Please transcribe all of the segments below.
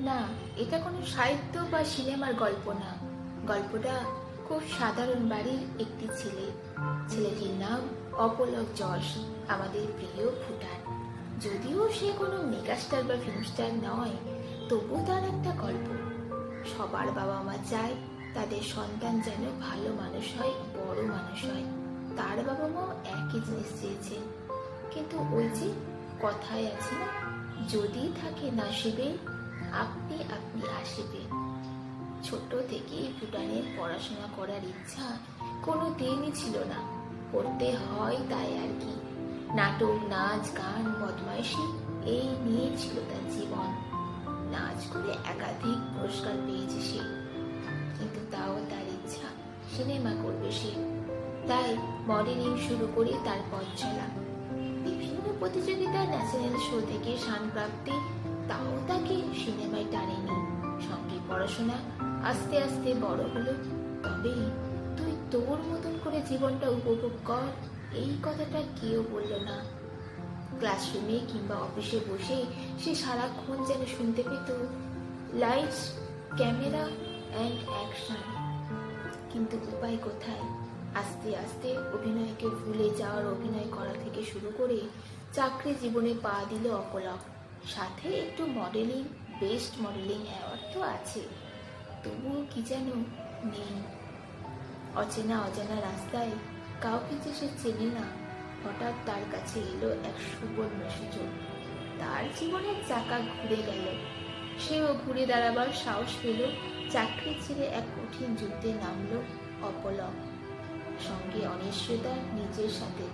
না, এটা কোনো সাহিত্য বা সিনেমার গল্প না। গল্পটা খুব সাধারণ বাড়ির একটি ছেলে। ছেলেটির নাম অপলক যশ, আমাদের প্রিয় ভুটান। যদিও সে কোনো মেগাস্টার বা ফিল্মস্টার নয় তবু তার একটা গল্প। সবার বাবা মা চায় তাদের সন্তান যেন ভালো মানুষ হয়, বড় মানুষ হয়। তার বাবা মাও একই জিনিস চেয়েছে। কিন্তু ওই যে কথায় আছে না যদি থাকে নাসিবে আপনি আপনি আসিবে ছোট থেকেই ভুটানের পড়াশোনা করার ইচ্ছা কোনো দিনই ছিল না। করতে হয় তাই আর কি। নাটক, নাচ, গান, বদমাইশি, এই নিয়ে ছিল তার জীবন। নাচ করে একাধিক পুরস্কার পেয়েছে সে। কিন্তু তাও তার ইচ্ছা সিনেমা করবে সে। তাই মডেলিং শুরু করে তার পথ চলা। বিভিন্ন প্রতিযোগিতা ন্যাশনাল শো থেকে শানপ্রাপ্তি তাও তাকে সিনেমায় টানেনি। সঙ্গে পড়াশোনা আস্তে আস্তে বড় হলো। তবে তুই তোর মতন করে জীবনটা উপভোগ কর, এই কথাটা কেউ বলল না। ক্লাসরুমে কিংবা অফিসে বসে সে সারাক্ষণ যেন শুনতে পেত লাইটস ক্যামেরা অ্যান্ড অ্যাকশন কিন্তু উপায় কোথায়? আস্তে আস্তে অভিনয়কে ভুলে যাওয়ার অভিনয় করা থেকে শুরু করে চাকরি জীবনে পা দিল অপলক। সাথে একটু মডেলিং বেস্ট মডেলিং অ্যাওয়ার্ড তো আছে। তবুও কি যেন নেই। অচেনা অজানা রাস্তায় কাউকে যে সে চেনে না, হঠাৎ তার কাছে এলো এক সুবর্ণ সুযোগ তার জীবনের চাকা ঘুরে গেল। সেও ঘুরে দাঁড়াবার সাহস পেল, চাকরি ছেড়ে এক কঠিন যুদ্ধে নামলো অপলক। সঙ্গে অনিশ্চয়তা নিজের সাথে।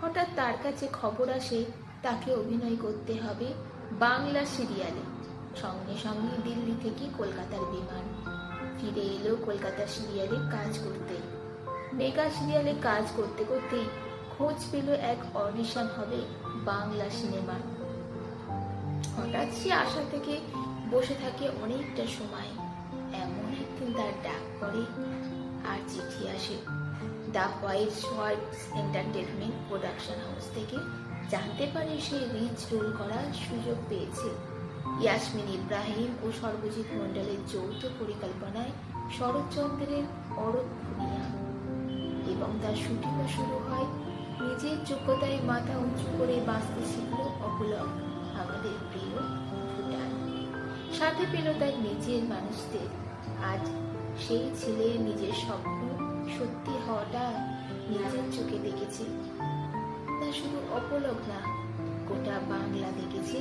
হঠাৎ তার কাছে খবর আসে তাকে অভিনয় করতে হবে বাংলা সিরিয়ালে। সঙ্গে সঙ্গে দিল্লি থেকে কলকাতার বিমান। ফিরে এলো কলকাতা সিরিয়ালে কাজ করতে। মেগা সিরিয়ালে কাজ করতে করতে খোঁজ পেল এক অডিশন হবে বাংলা সিনেমার হঠাৎ সে আশা থেকে বসে থাকে অনেকটা সময়। তার ডাক পড়ে আর চিঠি আসে। The White Whites Entertainment production house থেকে জানতে পারে সে রিচ রোল করার সুযোগ পেয়েছে। ইয়াসমিন ইব্রাহিম ও সর্বজিৎ মণ্ডলের যৌথ পরিকল্পনায় শরৎচন্দ্রের অরব খুনিয়া এবং তার শুটিংও শুরু হয় নিজের যোগ্যতায় মাথা উঁচু করে বাঁচতে শিখল অপুলক, আমাদের প্রিয় ভুটান। সাথে পেল তার নিজের মানুষদের আজ সেই ছেলে নিজের স্বপ্ন সত্যি হওয়াটা নিজের চোখে দেখেছে। তা শুধু অপলক না, গোটা বাংলা দেখেছে